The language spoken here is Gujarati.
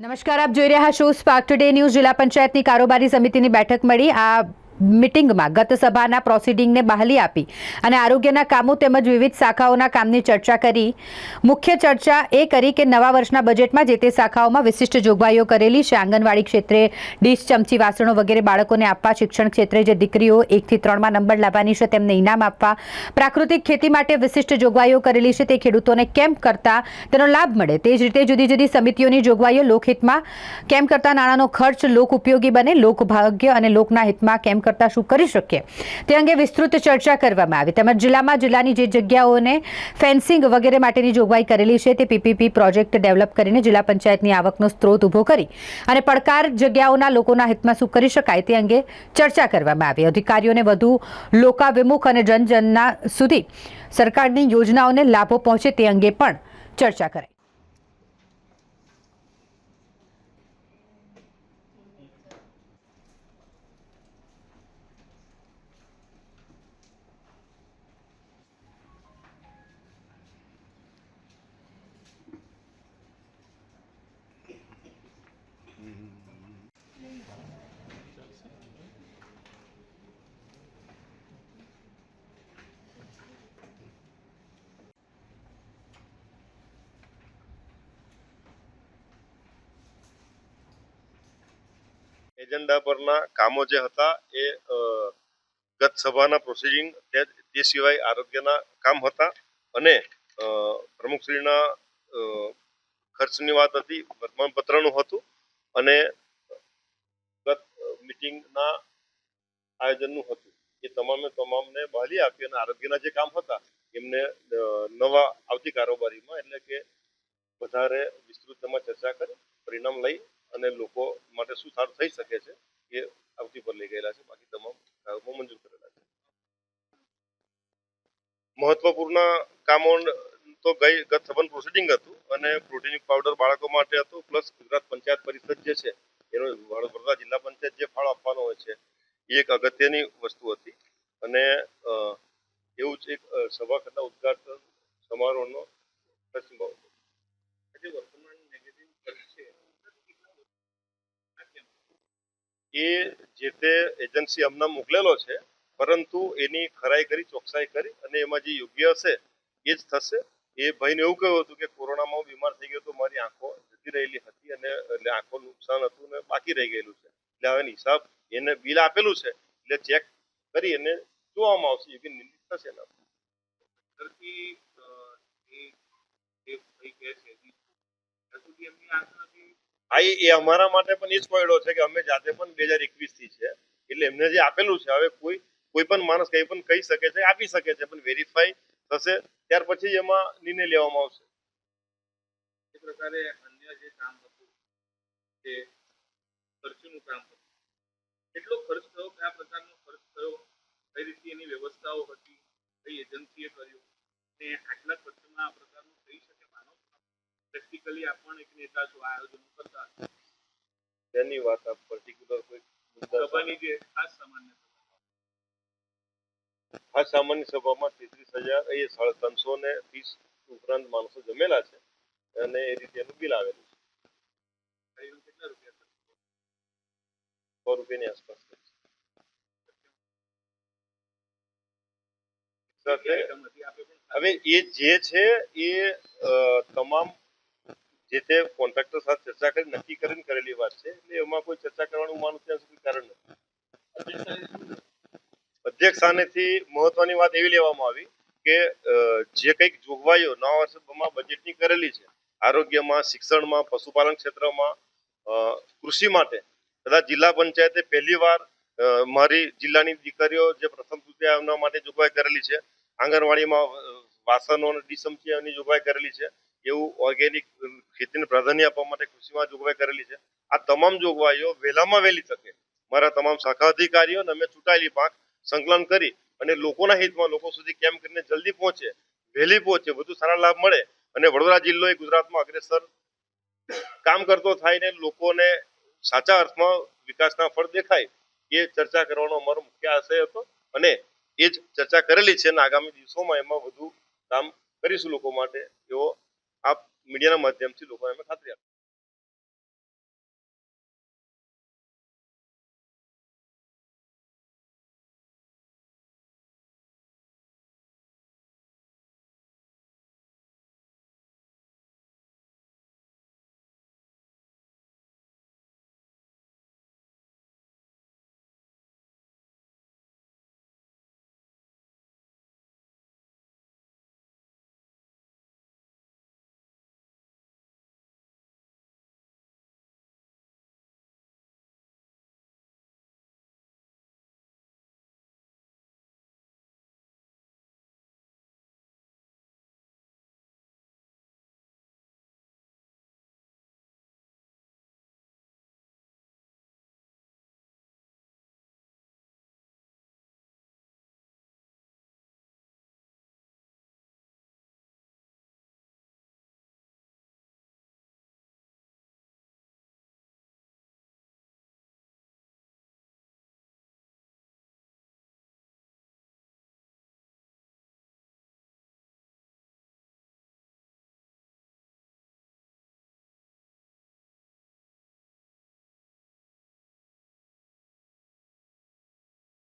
નમસ્કાર, આપ જોઈ રહ્યા છો સ્પાર્ક ટુડે ન્યૂઝ જિલ્લા પંચાયતની કારોબારી સમિતિની બેઠક મળી. આ મિટિંગમાં ગત સભાના પ્રોસિડિંગને બહાલી આપી અને આરોગ્યના કામો તેમજ વિવિધ શાખાઓના કામની ચર્ચા કરી. મુખ્ય ચર્ચા એ કરી કે નવા વર્ષના બજેટમાં જે તે શાખાઓમાં વિશિષ્ટ જોગવાઈઓ કરેલી છે, આંગણવાડી ક્ષેત્રે ડીશ, ચમચી, વાસણો વગેરે બાળકોને આપવા, શિક્ષણ ક્ષેત્રે જે દીકરીઓ એકથી ત્રણમાં નંબર લાવવાની છે તેમને ઇનામ આપવા. પ્રાકૃતિક ખેતી માટે વિશિષ્ટ જોગવાઈઓ કરેલી છે, તે ખેડૂતોને કેમ્પ કરતા તેનો લાભ મળે? તે જ રીતે જુદી જુદી સમિતિઓની જોગવાઈઓ લોકહિતમાં કેમ કરતા, નાણાંનો ખર્ચ લોક ઉપયોગી બને, લોકભાગ્ય અને લોકના હિતમાં કેમ કરતા શું કરી શકીએ? તે અંગે વિસ્તૃત ચર્ચા કરવામાં આવી. તેમજ જિલ્લામાં જિલ્લાની જે જગ્યાઓને ફેન્સિંગ વગેરે માટેની જોગવાઈ કરેલી છે, તે પીપીપી પ્રોજેક્ટ ડેવલપ કરીને જિલ્લા પંચાયતની આવકનો સ્ત્રોત ઊભો કરી અને પડકાર જગ્યાઓના લોકોના હિતમાં શું કરી શકાય તે અંગે ચર્ચા કરવામાં આવી. અધિકારીઓને વધુ લોકાવિમુખ અને જનજનના સુધી સરકારની યોજનાઓને લાભો પહોંચે તે અંગે પણ ચર્ચા કરાઈ. એજન્ડા પરના કામો જે હતા એ ગત સભાના પ્રોસિડિંગ તે સિવાય આરોગ્યના કામ હતા અને પ્રમુખશ્રીના ખર્ચની વાત હતી વર્તમાનપત્રનું હતું અને ગત મિટિંગના આયોજનનું હતું. એ તમામે તમામને બહાલી આપી અને આરોગ્યના જે કામ હતા એમને નવા આવતી કારોબારીમાં એટલે કે વધારે વિસ્તૃતમાં ચર્ચા કરી, પરિણામ લઈ અને લોકો માટે શું સારું થઈ શકે છે એ આવતી પર લઈ ગયેલા છે. બાકી તમામ કામો મંજૂર કરેલા છે. મહત્વપૂર્ણ કામો તો ગઈ ગત સબન પ્રોસિડિંગ હતું અને પ્રોટીન પાવડર બાળકો માટે હતું પ્લસ ગુજરાત પંચાયત પરિષદ જે છે, એનો વડોદરા જિલ્લા પંચાયત જે ફાળો આપવાનો હોય છે, એ એક અગત્યની વસ્તુ હતી. અને એવું જ એક સભા કરતા ઉદઘાટન સમારોહનો પ્રસંગ હતો આજે વર્તમાન નેગેટિવ ખર્ચ છે એ જે તે એજન્સી અમને મોકલેલો છે, પરંતુ એની ખરાઈ કરી, ચોકસાઈ કરી અને એમાં જે યોગ્ય હશે, એ જ થશે એ ભાઈને એવું કહ્યું હતું કે કોરોનામાં બીમાર થઈ ગયો તો મારી આંખો જતી રહેલી હતી અને એટલે આંખો નુકસાન હતું ને બાકી રહી ગયેલું છે એટલે હવે હિસાબ એને બિલ આપેલું છે, એટલે ચેક કરી અને જોવામાં આવશે યોગ્ય નિર્ણય થશે એના. એ એ ભાઈ કહે છે એમની હા એ અમારા માટે પણ એ જ પડ્યો છે કે અમે જાતે પણ બે હજાર એકવીસથી છે. એટલે એમને જે આપેલું છે, હવે કોઈ કોઈ પણ માણસ કઈ પણ કહી શકે છે, આપી શકે છે, પણ વેરીફાઈ થશે, ત્યાર પછી એમાં નિર્ણય લેવામાં આવશે. એ પ્રકારે અન્ય જે કામ હતું તે ખર્ચનું કામ હતું, કેટલો ખર્ચ થયો કયા પ્રકારનો ખર્ચ થયો? કઈ રીતે એની વ્યવસ્થાઓ હતી? કઈ એજન્સીએ કર્યું? ને આટલા ખર્ચમાં આ પ્રકારનું પ્રેક્ટિકલી આપણ એક નેતા છો આયોજન કરતા તેની વાત આપ પર્ટિક્યુલર કોઈ સભાની જે ખાસ સામાન્ય આ સામાન્ય સભામાં તેત્રીસ હજાર એ સાડા ત્રણસો ને ત્રીસ ઉપરાંત માણસો જમેલા છે. અને એ રીતે એનું બિલ આવેલું છે. કેટલા રૂપિયા? સો રૂપિયાની આસપાસ સાથે હવે એ જે છે એ જે તે કોન્ટ્રાક્ટર સાથે ચર્ચા કરી નક્કી કરીને કરેલી વાત છે. એટલે એમાં કોઈ ચર્ચા કરવાનું માનું ત્યાં સુધી કારણ નથી. અધ્યક્ષ સ્થાનેથી મહત્વની વાત એવી લેવામાં આવી કે જે કંઈક જોગવાઈઓ નવા વર્ષમાં બજેટની કરેલી છે આરોગ્યમાં શિક્ષણમાં પશુપાલન ક્ષેત્રમાં કૃષિ માટે કદાચ જિલ્લા પંચાયતે પહેલી વાર અ, મારી જિલ્લાની દીકરીઓ જે પ્રથમ તૃતીય એમના માટે જોગવાઈ કરેલી છે. આંગણવાડીમાં અ, વાસણો અને ડીસમચીની જોગવાઈ કરેલી છે. એવું ઓર્ગેનિક ખેતીને પ્રાધાન્ય આપવા માટે કૃષિમાં જોગવાઈ કરેલી છે. આ તમામ જોગવાઈઓ વહેલામાં વહેલી તકે મારા તમામ શાખા અધિકારીઓ અને અમે ચૂંટાયેલી પાંખ સંકલન કરી અને લોકોના હિતમાં લોકો સુધી કેમ કરીને જલ્દી પહોંચે, વહેલી પહોંચે, વધુ સારા લાભ મળે અને વડોદરા જિલ્લો એ ગુજરાતમાં અગ્રેસર કામ કરતો થાય ને લોકોને સાચા અર્થમાં વિકાસના ફળ દેખાય એ ચર્ચા કરવાનો અમારો મુખ્ય આશય હતો અને એ જ ચર્ચા કરેલી છે અને આગામી દિવસોમાં એમાં વધુ કામ કરીશું લોકો માટે એવો મીડિયાના માધ્યમથી લોકોને અમે ખાતરી આપીએ.